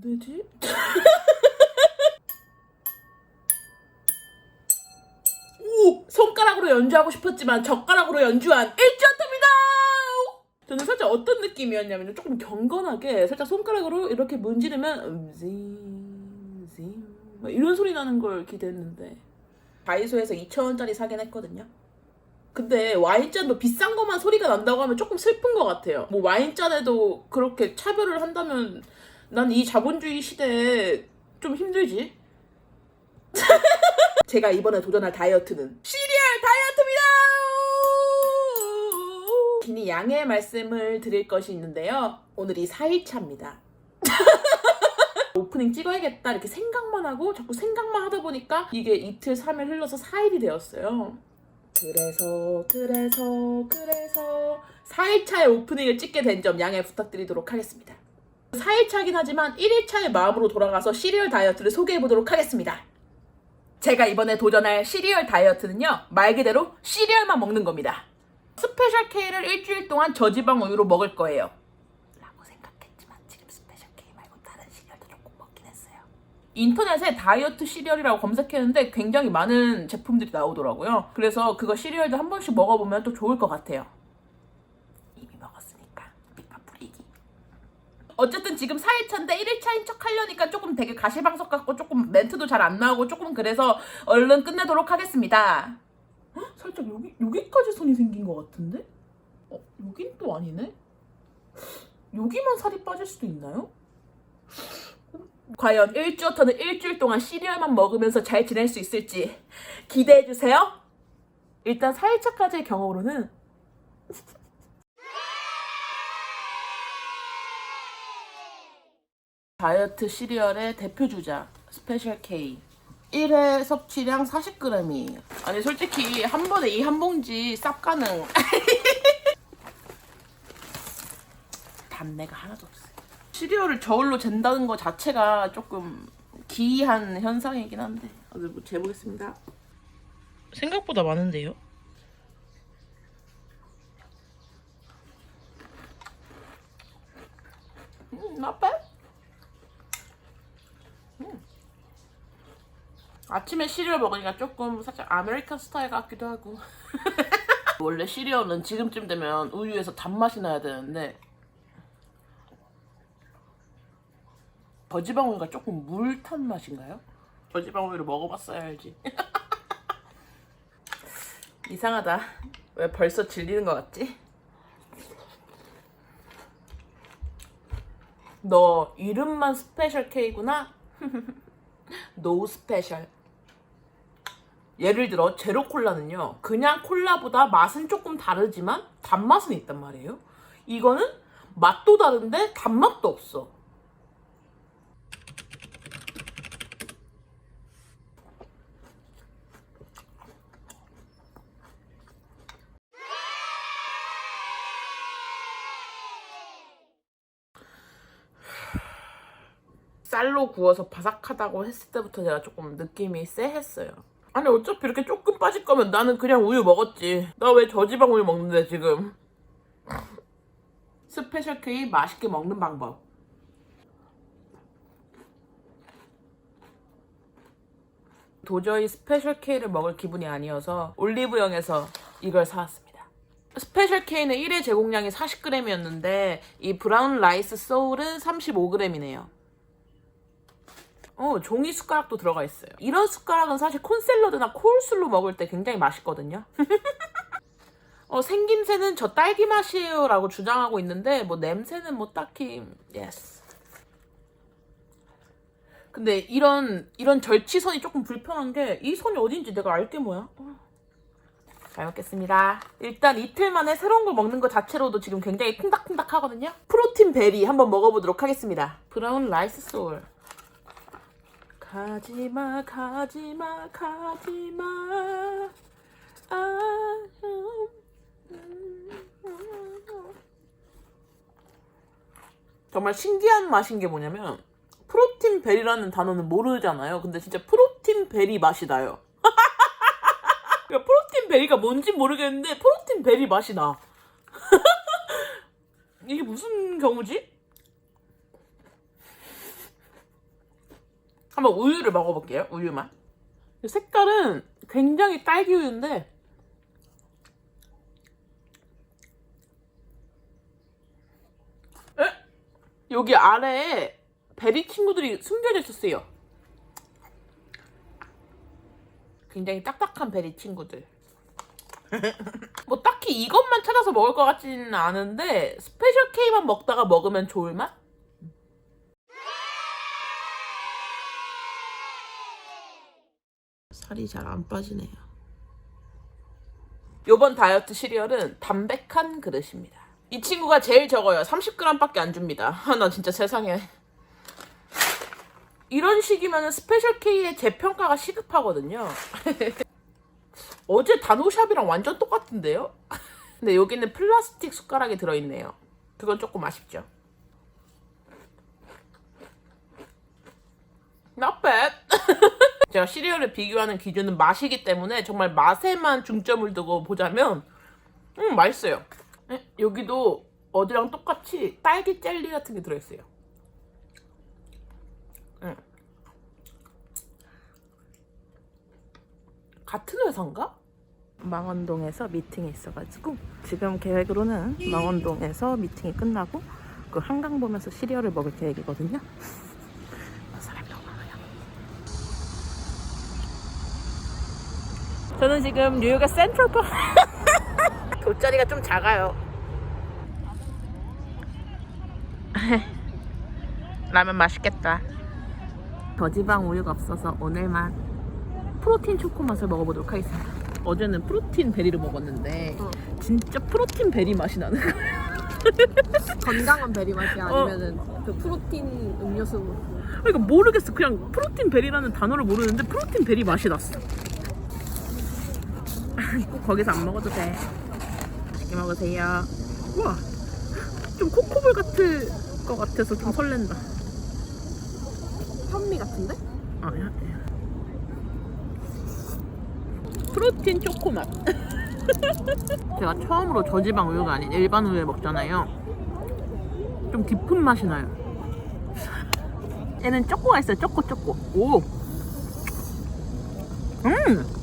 되지? 오! 손가락으로 연주하고 싶었지만 젓가락으로 연주한 일주어트입니다! 저는 살짝 어떤 느낌이었냐면 조금 경건하게 살짝 손가락으로 이렇게 문지르면 음징 징막 이런 소리 나는 걸 기대했는데 다이소에서 2,000원짜리 사긴 했거든요. 근데 와인잔도 비싼 것만 소리가 난다고 하면 조금 슬픈 것 같아요. 뭐 와인잔에도 그렇게 차별을 한다면 난 이 자본주의 시대에 좀 힘들지. 제가 이번에 도전할 다이어트는 시리얼 다이어트입니다. 긴히 양해 말씀을 드릴 것이 있는데요. 오늘이 4일차입니다. 오프닝 찍어야겠다 이렇게 생각만 하고 자꾸 생각만 하다 보니까 이게 이틀 3일 흘러서 4일이 되었어요. 그래서 그래서 그래서 4일차에 오프닝을 찍게 된 점 양해 부탁드리도록 하겠습니다. 4일차긴 하지만 1일차의 마음으로 돌아가서 시리얼 다이어트를 소개해 보도록 하겠습니다. 제가 이번에 도전할 시리얼 다이어트는요, 말 그대로 시리얼만 먹는 겁니다. 스페셜 K를 일주일 동안 저지방 우유로 먹을 거예요. 라고 생각했지만 지금 스페셜 K 말고 다른 시리얼도 조금 먹긴 했어요. 인터넷에 다이어트 시리얼이라고 검색했는데 굉장히 많은 제품들이 나오더라고요. 그래서 그거 시리얼도 한 번씩 먹어보면 또 좋을 것 같아요. 이미 먹었으니까 밑밥 뿌리기. 어쨌든 지금 4일차인데 1일차인 척 하려니까 조금 되게 가시방석 같고 조금 멘트도 잘 안 나오고 조금 그래서 얼른 끝내도록 하겠습니다. 헉, 살짝 여기, 여기까지 손이 생긴 것 같은데? 어, 여긴 또 아니네? 여기만 살이 빠질 수도 있나요? 과연 일주어터는 일주일 동안 시리얼만 먹으면서 잘 지낼 수 있을지 기대해주세요. 일단 4일차까지의 경험으로는 다이어트 시리얼의 대표 주자 스페셜 K. 1회 섭취량 40g이에요. 아니 솔직히 한 번에 이 한 봉지 쌉 가능. 단내가 하나도 없어요. 시리얼을 저울로 잰다는 것 자체가 조금 기이한 현상이긴 한데. 어디 뭐 재보겠습니다. 생각보다 많은데요? 음, not bad. 아침에 시리얼 먹으니까 조금 살짝 아메리칸 스타일 같기도 하고 원래 시리얼은 지금쯤 되면 우유에서 단맛이 나야 되는데 버지방 우유가 조금 물 탄 맛인가요? 버지방 우유를 먹어봤어야 알지 이상하다 왜 벌써 질리는 것 같지? 너 이름만 스페셜 K구나? 노 스페셜 예를 들어 제로 콜라는요 그냥 콜라보다 맛은 조금 다르지만 단맛은 있단 말이에요 이거는 맛도 다른데 단맛도 없어 쌀로 구워서 바삭하다고 했을 때부터 제가 조금 느낌이 쎄했어요. 아니 어차피 이렇게 조금 빠질 거면 나는 그냥 우유 먹었지. 나 왜 저지방 우유 먹는데 지금. 스페셜 K 맛있게 먹는 방법. 도저히 스페셜 K를 먹을 기분이 아니어서 올리브영에서 이걸 사왔습니다. 스페셜 K는 1회 제공량이 40g이었는데 이 브라운 라이스 소울은 35g이네요. 어, 종이 숟가락도 들어가 있어요. 이런 숟가락은 사실 콘샐러드나 콜슬로 먹을 때 굉장히 맛있거든요. 어, 생김새는 저 딸기 맛이에요 라고 주장하고 있는데 뭐 냄새는 뭐 딱히 예스. 근데 이런 이런 절치선이 조금 불편한 게 이 선이 어딘지 내가 알게 뭐야. 어. 잘 먹겠습니다. 일단 이틀 만에 새로운 걸 먹는 것 자체로도 지금 굉장히 콩닥콩닥 하거든요. 프로틴 베리 한번 먹어보도록 하겠습니다. 브라운 라이스 소울. 가지마 가지마 가지마. 아, 정말 신기한 맛인 게 뭐냐면 프로틴 베리라는 단어는 모르잖아요. 근데 진짜 프로틴 베리 맛이 나요. 그러니까 프로틴 베리가 뭔지 모르겠는데 프로틴 베리 맛이 나. 이게 무슨 경우지? 한번 우유를 먹어볼게요. 우유만. 색깔은 굉장히 딸기 우유인데 에? 여기 아래에 베리 친구들이 숨겨져 있었어요. 굉장히 딱딱한 베리 친구들. 뭐 딱히 이것만 찾아서 먹을 것 같지는 않은데 스페셜 K만 먹다가 먹으면 좋을 맛? 살이 잘 안 빠지네요. 요번 다이어트 시리얼은 담백한 그릇입니다. 이 친구가 제일 적어요. 30g밖에 안 줍니다. 아, 나 진짜 세상에. 이런 식이면 스페셜 K의 재평가가 시급하거든요. 어제 단호샵이랑 완전 똑같은데요? 근데 여기는 플라스틱 숟가락이 들어있네요. 그건 조금 아쉽죠. Not bad. 제가 시리얼을 비교하는 기준은 맛이기 때문에 정말 맛에만 중점을 두고 보자면 음 맛있어요. 에, 여기도 어디랑 똑같이 딸기 젤리 같은 게 들어있어요. 음. 같은 회사인가? 망원동에서 미팅이 있어가지고 지금 계획으로는 망원동에서 미팅이 끝나고 그 한강 보면서 시리얼을 먹을 계획이거든요. 사람이 너무 많아요. 저는 지금 뉴욕의 센트럴파크 돗자리가 좀 작아요. 라면 맛있겠다. 저지방 우유가 없어서 오늘만 프로틴 초코 맛을 먹어보도록 하겠습니다. 어제는 프로틴 베리를 먹었는데 어. 진짜 프로틴 베리 맛이 나는 거야. 건강한 베리 맛이 아니면은 그 프로틴 음료수 그러니까 모르겠어. 그냥 프로틴 베리라는 단어를 모르는데 프로틴 베리 맛이 났어. 꼭 거기서 안 먹어도 돼. 맛있게 먹으세요. 우와, 좀 코코볼 같을 것 같아서 좀 설렌다. 현미 같은데? 아, 야, 야. 프로틴 초코 맛. 제가 처음으로 저지방 우유가 아닌 일반 우유를 먹잖아요. 좀 깊은 맛이 나요. 얘는 초코가 있어요. 초코 초코. 오. 음.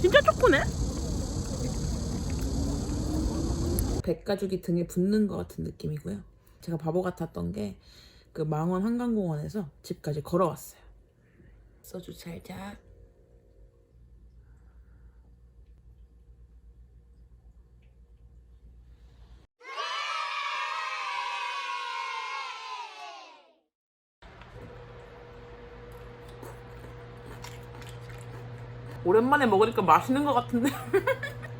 진짜 초코네. 백가죽이 등에 붙는 것 같은 느낌이고요. 제가 바보 같았던 게 그 망원 한강공원에서 집까지 걸어왔어요. 소주 잘 자. 오랜만에 먹으니까 맛있는 것 같은데.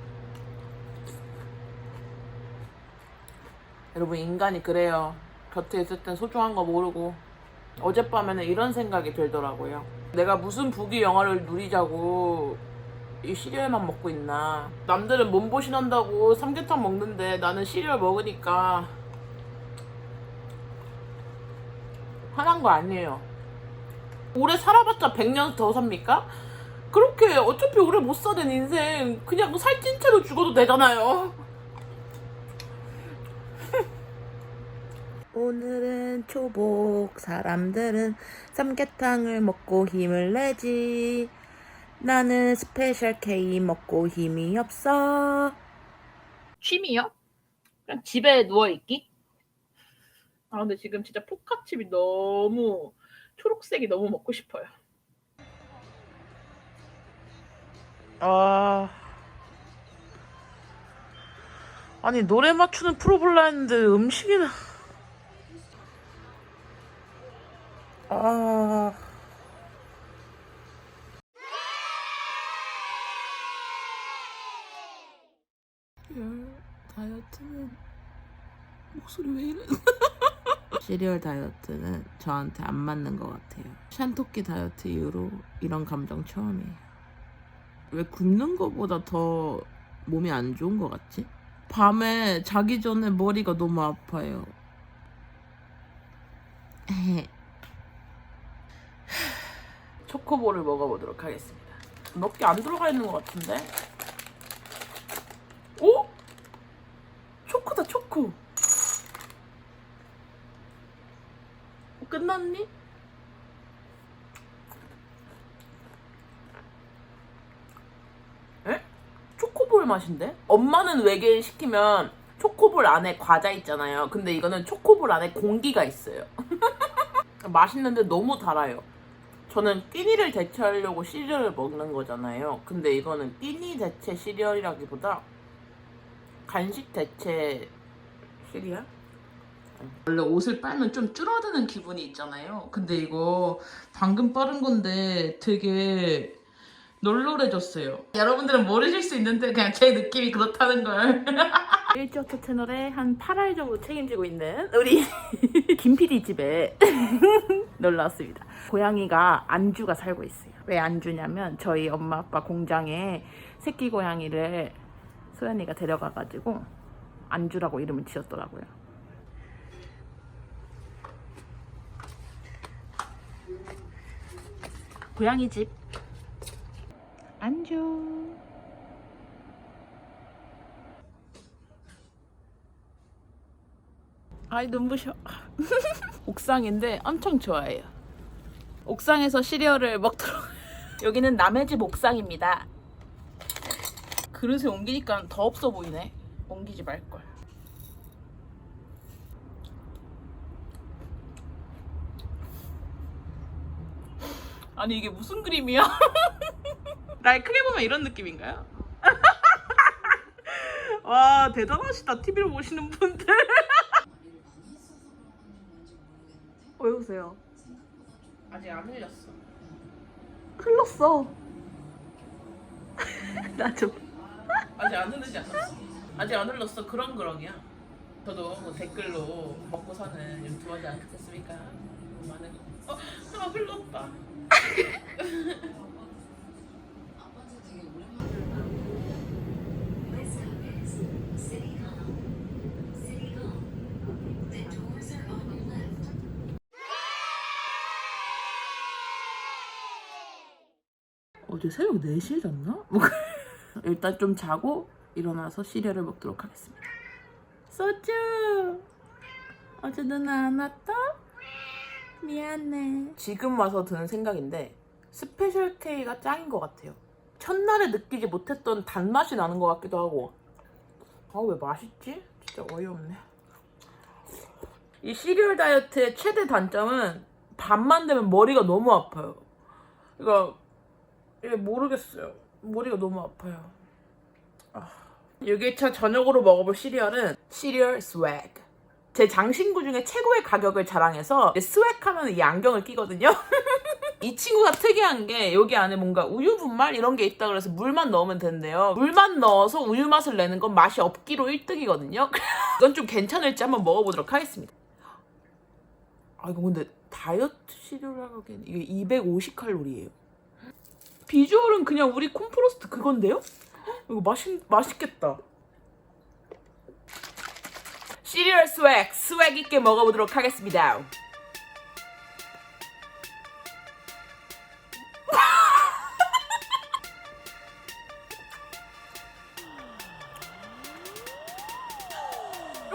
여러분 인간이 그래요. 곁에 있을 땐 소중한 거 모르고 어젯밤에는 이런 생각이 들더라고요. 내가 무슨 부귀 영화를 누리자고 이 시리얼만 먹고 있나. 남들은 몸보신한다고 삼계탕 먹는데 나는 시리얼 먹으니까 화난 거 아니에요. 오래 살아봤자 100년 더 삽니까? 그렇게 어차피 오래 못 사는 인생 그냥 살찐 채로 죽어도 되잖아요. 오늘은 초복 사람들은 삼계탕을 먹고 힘을 내지 나는 스페셜 K 먹고 힘이 없어 취미요? 그냥 집에 누워있기? 아 근데 지금 진짜 포카칩이 너무 초록색이 너무 먹고 싶어요. 아 아니 노래 맞추는 프로 볼라 했는데 음식이나 아 다이어트는 목소리 왜 이래? 시리얼 다이어트는 저한테 안 맞는 것 같아요. 샨토끼 다이어트 이후로 이런 감정 처음이에요. 왜 굶는 것보다 더 몸이 안 좋은 것 같지? 밤에 자기 전에 머리가 너무 아파요. 초코볼을 먹어보도록 하겠습니다. 몇 개 안 들어가 있는 것 같은데? 오? 초코다 초코. 끝났니? 맛인데? 엄마는 외계인 시키면 초코볼 안에 과자 있잖아요. 근데 이거는 초코볼 안에 공기가 있어요. 맛있는데 너무 달아요. 저는 끼니를 대체하려고 시리얼을 먹는 거잖아요. 근데 이거는 끼니 대체 시리얼이라기보다 간식 대체 시리얼? 원래 옷을 빨면 좀 줄어드는 기분이 있잖아요. 근데 이거 방금 빠른 건데 되게 널널해졌어요. 여러분들은 모르실 수 있는데 그냥 제 느낌이 그렇다는 걸. 일지어터 채널에 한 8알 정도 책임지고 있는 우리 김PD 집에 놀러 왔습니다. 고양이가 안주가 살고 있어요. 왜 안주냐면 저희 엄마 아빠 공장에 새끼 고양이를 소연이가 데려가가지고 안주라고 이름을 지었더라고요. 고양이 집 안주. 아이 눈부셔. 옥상인데 엄청 좋아해요. 옥상에서 시리얼을 먹도록. 여기는 남의 집 옥상입니다. 그릇에 옮기니까 더 없어 보이네. 옮기지 말 걸. 아니 이게 무슨 그림이야? 날 크게 보면 이런 느낌인가요? 와 대단하시다 TV를 보시는 분들 왜 웃어요? 아직 안 흘렸어 흘렀어. 나 좀. 아직 안 흐르지 않았어 아직 안 흘렀어 그런 그런이야 저도 뭐 댓글로 먹고 사는 유튜버 하지 않겠습니까 많은 어? 아 흘렀다 어제 새벽 4시에 잤나? 일단 좀 자고 일어나서 시리얼을 먹도록 하겠습니다. 소주! 어제 누나 안 왔다? 미안해. 지금 와서 드는 생각인데 스페셜 K가 짱인 것 같아요. 첫날에 느끼지 못했던 단맛이 나는 것 같기도 하고 아 왜 맛있지? 진짜 어이없네. 이 시리얼 다이어트의 최대 단점은 밤만 되면 머리가 너무 아파요. 그러니까 예, 모르겠어요. 머리가 너무 아파요. 아. 6일차 저녁으로 먹어볼 시리얼은 시리얼 스웩. 제 장신구 중에 최고의 가격을 자랑해서 스웩 하면 이 안경을 끼거든요. 이 친구가 특이한 게 여기 안에 뭔가 우유 분말 이런 게 있다 그래서 물만 넣으면 된대요. 물만 넣어서 우유 맛을 내는 건 맛이 없기로 1등이거든요. 이건 좀 괜찮을지 한번 먹어보도록 하겠습니다. 아 이거 근데 다이어트 시리얼 하기엔 이게 250칼로리예요. 비주얼은 그냥 우리 콤프로스트 그건데요? 이거 맛있, 맛있겠다. 시리얼 스웩, 스웩 있게 먹어보도록 하겠습니다.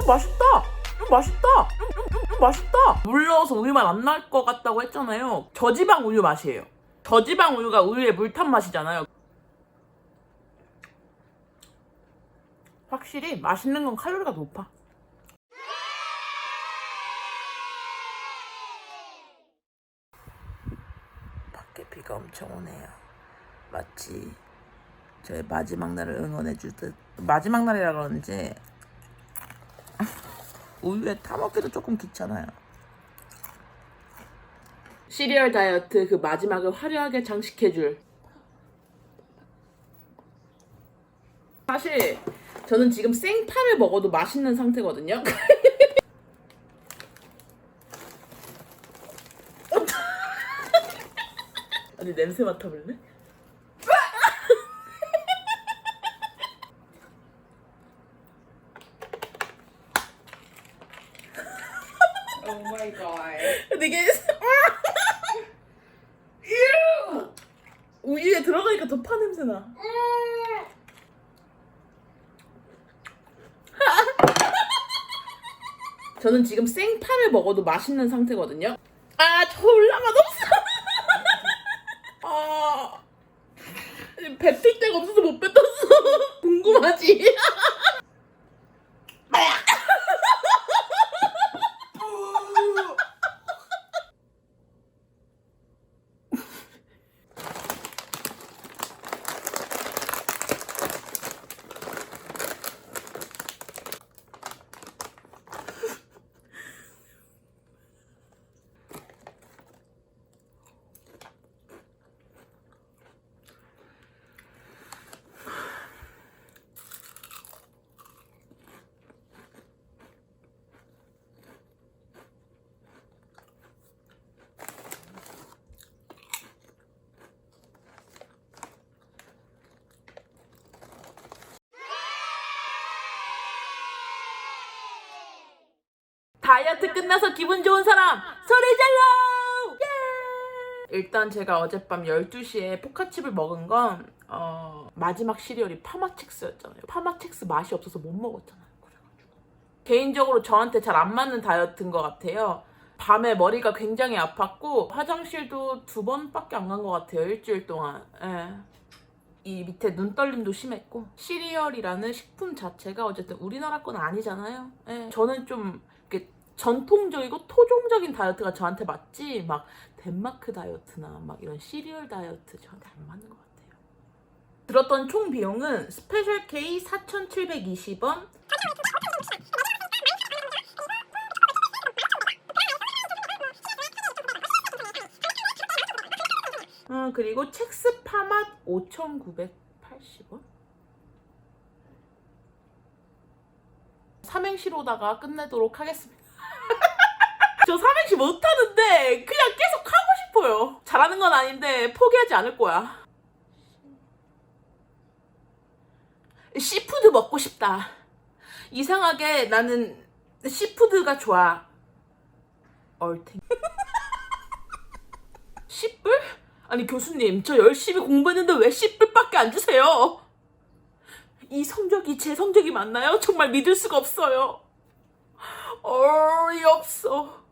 맛있다. 맛있다. 맛있다. 물 넣어서 우유만 안 날 것 같다고 했잖아요. 저지방 우유 맛이에요. 저지방 우유가 우유의 물탄 맛이잖아요. 확실히 맛있는 건 칼로리가 높아. 밖에 비가 엄청 오네요. 마치 저의 마지막 날을 응원해 주듯 마지막 날이라 그런지 우유에 타먹기도 조금 귀찮아요. 시리얼 다이어트 그 마지막을 화려하게 장식해줄 사실 저는 지금 생파를 먹어도 맛있는 상태거든요. 아니 냄새 맡아볼래? Oh my god. 근데 이게 이유! 들어가니까 더 파 냄새 나. 저는 지금 생파를 먹어도 맛있는 상태거든요. 아, 졸라 맛없어. 아, 뱉을 데가 없어서 못 뱉었어. 궁금 궁금하지? 다이어트 끝나서 기분 좋은 사람 소리 질러! 예! 일단 제가 어젯밤 12시에 포카칩을 먹은 건 어, 마지막 시리얼이 파마첵스였잖아요. 파마첵스 맛이 없어서 못 먹었잖아요. 그래가지고 개인적으로 저한테 잘 안 맞는 다이어트인 것 같아요. 밤에 머리가 굉장히 아팠고 화장실도 두 번밖에 안 간 것 같아요. 일주일 동안. 예. 이 밑에 눈떨림도 심했고 시리얼이라는 식품 자체가 어쨌든 우리나라 건 아니잖아요. 예. 저는 좀 이렇게 전통적이고 토종적인 다이어트가 저한테 맞지 막 덴마크 다이어트나 막 이런 시리얼 다이어트 저한테 안 맞는 것 같아요. 들었던 총 비용은 스페셜 K 4,720원. 음, 그리고 첵스 파맛 5,980원. 삼행시로다가 끝내도록 하겠습니다. 저 삼행시 못하는데 그냥 계속 하고 싶어요. 잘하는 건 아닌데 포기하지 않을 거야. 씨푸드 먹고 싶다. 이상하게 나는 씨푸드가 좋아. 얼탱. 씨뿔? 아니 교수님 저 열심히 공부했는데 왜 씨뿔밖에 안 주세요? 이 성적이 제 성적이 맞나요? 정말 믿을 수가 없어요. 어이없어.